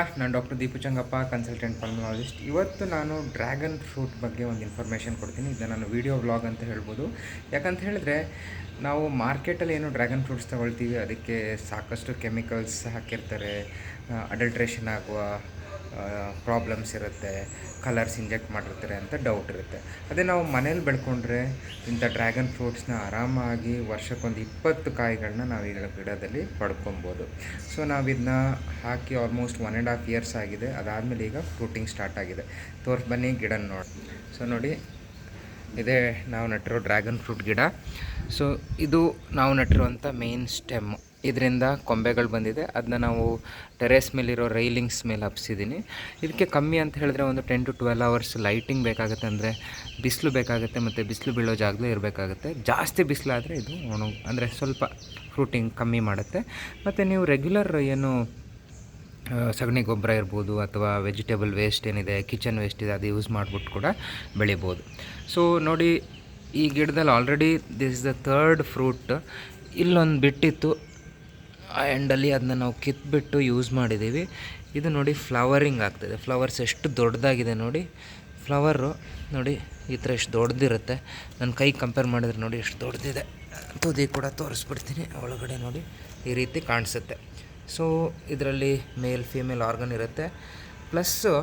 ನಾನು doctor Deepu Changappa consultant pulmonologist ಇವತ್ತು ನಾನು ಡ್ರ್ಯಾಗನ್ ಫ್ರೂಟ್ ಬಗ್ಗೆ ಒಂದು ಇನ್ಫಾರ್ಮೇಷನ್ ಕೊಡ್ತೀನಿ. ಇದನ್ನ ನಾನು ವೀಡಿಯೋ ವ್ಲಾಗ್ ಅಂತ ಹೇಳ್ಬೋದು. ಯಾಕಂತ ಹೇಳಿದ್ರೆ, ನಾವು ಮಾರ್ಕೆಟಲ್ಲಿ ಏನು ಡ್ರ್ಯಾಗನ್ ಫ್ರೂಟ್ಸ್ ತಗೊಳ್ತೀವಿ, ಅದಕ್ಕೆ ಸಾಕಷ್ಟು ಕೆಮಿಕಲ್ಸ್ ಹಾಕಿರ್ತಾರೆ. ಅಡಲ್ಟ್ರೇಷನ್ ಆಗುವ ಪ್ರಾಬ್ಲಮ್ಸ್ ಇರುತ್ತೆ ಕಲರ್ಸ್ ಇಂಜೆಕ್ಟ್ ಮಾಡಿರ್ತಾರೆ ಅಂತ ಡೌಟ್ ಇರುತ್ತೆ. ಅದೇ ನಾವು ಮನೇಲಿ ಬೆಳ್ಕೊಂಡ್ರೆ ಇಂಥ ಡ್ರ್ಯಾಗನ್ ಫ್ರೂಟ್ಸ್ನ ಆರಾಮಾಗಿ ವರ್ಷಕ್ಕೊಂದು ಇಪ್ಪತ್ತು ಕಾಯಿಗಳನ್ನ ನಾವು ಈಗ ಗಿಡದಲ್ಲಿ ಪಡ್ಕೊಬೋದು. ಸೊ ನಾವು ಇದನ್ನ ಹಾಕಿ almost one and half years ಆಗಿದೆ. ಅದಾದಮೇಲೆ ಈಗ ಫ್ರೂಟಿಂಗ್ ಸ್ಟಾರ್ಟ್ ಆಗಿದೆ. ತೋರ್ಸ್ ಬನ್ನಿ ಗಿಡ ನೋಡಿ. ಸೊ ನೋಡಿ, ಇದೇ ನಾವು ನಟ್ಟಿರೋ ಡ್ರ್ಯಾಗನ್ ಫ್ರೂಟ್ ಗಿಡ. ಸೊ ಇದು ನಾವು ನಟ್ಟಿರುವಂಥ ಮೇನ್ ಸ್ಟೆಮ್ ಇದರಿಂದ ಕೊಂಬೆಗಳು ಬಂದಿದೆ. ಅದನ್ನ ನಾವು ಟೆರೇಸ್ ಮೇಲಿರೋ ರೈಲಿಂಗ್ಸ್ ಮೇಲೆ ಹಬ್ಸಿದ್ದೀನಿ ಇದಕ್ಕೆ ಕಮ್ಮಿ ಅಂತ ಹೇಳಿದ್ರೆ ಒಂದು ten to twelve hours lighting ಬೇಕಾಗುತ್ತೆ ಅಂದರೆ ಬಿಸಿಲು ಬೇಕಾಗುತ್ತೆ ಮತ್ತು ಬಿಸಿಲು ಬೀಳೋ ಜಾಗದಲ್ಲೇ ಇರಬೇಕಾಗುತ್ತೆ. ಜಾಸ್ತಿ ಬಿಸಿಲಾದರೆ ಇದು ಒಣ ಅಂದರೆ ಸ್ವಲ್ಪ ಫ್ರೂಟಿಂಗ್ ಕಮ್ಮಿ ಮಾಡುತ್ತೆ. ಮತ್ತು ನೀವು ರೆಗ್ಯುಲರ್ ಏನು ಸಗಣಿ ಗೊಬ್ಬರ ಇರ್ಬೋದು ಅಥವಾ ವೆಜಿಟೇಬಲ್ ವೇಸ್ಟ್ ಏನಿದೆ ಕಿಚನ್ ವೇಸ್ಟ್ ಇದೆ, ಅದು ಯೂಸ್ ಮಾಡಿಬಿಟ್ಟು ಕೂಡ ಬೆಳಿಬೋದು. ಸೊ ನೋಡಿ ಈ ಗಿಡದಲ್ಲಿ already this is the third fruit ಇಲ್ಲೊಂದು ಬಿಟ್ಟಿತ್ತು. ಆ ಎಂಡಲ್ಲಿ ಅದನ್ನ ನಾವು ಕಿತ್ಬಿಟ್ಟು ಯೂಸ್ ಮಾಡಿದ್ದೀವಿ. ಇದು ನೋಡಿ ಫ್ಲವರಿಂಗ್ ಆಗ್ತಿದೆ. ಫ್ಲವರ್ಸ್ ಎಷ್ಟು ದೊಡ್ಡದಾಗಿದೆ ನೋಡಿ. ಫ್ಲವರು ನೋಡಿ ಈ ಥರ ಎಷ್ಟು ದೊಡ್ಡದಿರುತ್ತೆ. ನನ್ನ ಕೈ ಕಂಪೇರ್ ಮಾಡಿದ್ರೆ ನೋಡಿ ಎಷ್ಟು ದೊಡ್ಡದಿದೆ. ತುದಿ ಕೂಡ ತೋರಿಸ್ಬಿಡ್ತೀನಿ. ಒಳಗಡೆ ನೋಡಿ ಈ ರೀತಿ ಕಾಣಿಸುತ್ತೆ. ಸೊ ಇದರಲ್ಲಿ ಮೇಲ್ ಫೀಮೇಲ್ ಆರ್ಗನ್ ಇರುತ್ತೆ. ಪ್ಲಸ್ಸು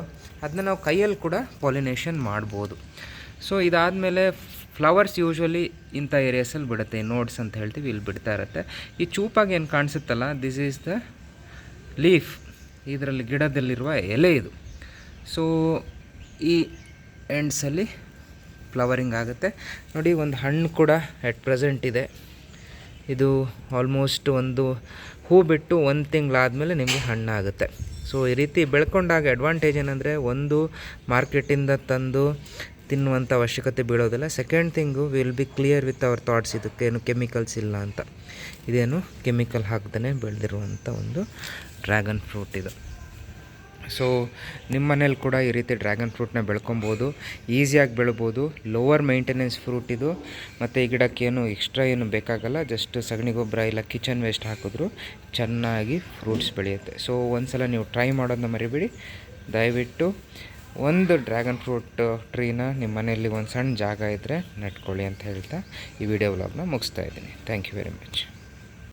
ಅದನ್ನ ನಾವು ಕೈಯಲ್ಲಿ ಕೂಡ ಪಾಲಿನೇಷನ್ ಮಾಡ್ಬೋದು. ಸೊ ಇದಾದಮೇಲೆ ಫ್ಲವರ್ಸ್ ಯೂಶ್ವಲಿ ಇಂಥ ಏರಿಯಾಸಲ್ಲಿ ಬಿಡುತ್ತೆ ನೋಡ್ಸ್ ಅಂತ ಹೇಳ್ತೀವಿ, ಇಲ್ಲಿ ಬಿಡ್ತಾ ಇರುತ್ತೆ. ಈ ಚೂಪಾಗಿ ಏನು ಕಾಣಿಸುತ್ತಲ್ಲ ದಿಸ್ ಈಸ್ ದ ಲೀಫ್ ಇದರಲ್ಲಿ ಗಿಡದಲ್ಲಿರುವ ಎಲೆ ಇದು. ಸೊ ಈ ಎಂಡ್ಸಲ್ಲಿ ಫ್ಲವರಿಂಗ್ ಆಗುತ್ತೆ. ನೋಡಿ, ಒಂದು ಹಣ್ಣು ಕೂಡ ಎಟ್ ಪ್ರೆಸೆಂಟ್ ಇದೆ. ಇದು ಆಲ್ಮೋಸ್ಟ್ ಒಂದು ಹೂ ಬಿಟ್ಟು ಒಂದು ತಿಂಗಳಾದಮೇಲೆ ನಿಮಗೆ ಹಣ್ಣಾಗುತ್ತೆ. ಸೊ ಈ ರೀತಿ ಬೆಳ್ಕೊಂಡಾಗ ಅಡ್ವಾಂಟೇಜ್ ಏನಂದರೆ, ಒಂದು ಮಾರ್ಕೆಟಿಂದ ತಂದು ತಿನ್ನುವಂಥ ಅವಶ್ಯಕತೆ ಬೀಳೋದಿಲ್ಲ. Second thing will be clear with our thoughts ಇದಕ್ಕೇನು ಕೆಮಿಕಲ್ಸ್ ಇಲ್ಲ ಅಂತ. ಇದೇನು ಕೆಮಿಕಲ್ ಹಾಕ್ದೇ ಬೆಳೆದಿರುವಂಥ ಒಂದು ಡ್ರ್ಯಾಗನ್ ಫ್ರೂಟ್ ಇದು. ಸೊ ನಿಮ್ಮ ಮನೇಲಿ ಕೂಡ ಈ ರೀತಿ ಡ್ರ್ಯಾಗನ್ ಫ್ರೂಟ್ನ ಬೆಳ್ಕೊಬೋದು. ಈಸಿಯಾಗಿ ಬೆಳ್ಬೋದು. ಲೋವರ್ ಮೈಂಟೆನೆನ್ಸ್ ಫ್ರೂಟ್ ಇದು. ಮತ್ತು ಈ ಗಿಡಕ್ಕೇನು ಎಕ್ಸ್ಟ್ರಾ ಏನು ಬೇಕಾಗಲ್ಲ. ಜಸ್ಟ್ ಸಗಣಿ ಗೊಬ್ಬರ ಇಲ್ಲ ಕಿಚನ್ ವೇಸ್ಟ್ ಹಾಕಿದ್ರು ಚೆನ್ನಾಗಿ ಫ್ರೂಟ್ಸ್ ಬೆಳೆಯುತ್ತೆ. ಸೊ ಒಂದು ಸಲ ನೀವು ಟ್ರೈ ಮಾಡೋದನ್ನ ಮರಿಬೇಡಿ. ದಯವಿಟ್ಟು ಒಂದು ಡ್ರ್ಯಾಗನ್ ಫ್ರೂಟ್ ಟ್ರೀನ ನಿಮ್ಮ ಮನೆಯಲ್ಲಿ ಒಂದು ಸಣ್ಣ ಜಾಗ ಇದ್ದರೆ ನೆಟ್ಕೊಳ್ಳಿ ಅಂತ ಹೇಳ್ತಾ ಈ ವಿಡಿಯೋ ವ್ಲಾಗ್ನ ಮುಗಿಸ್ತಾ ಇದ್ದೀನಿ. Thank you very much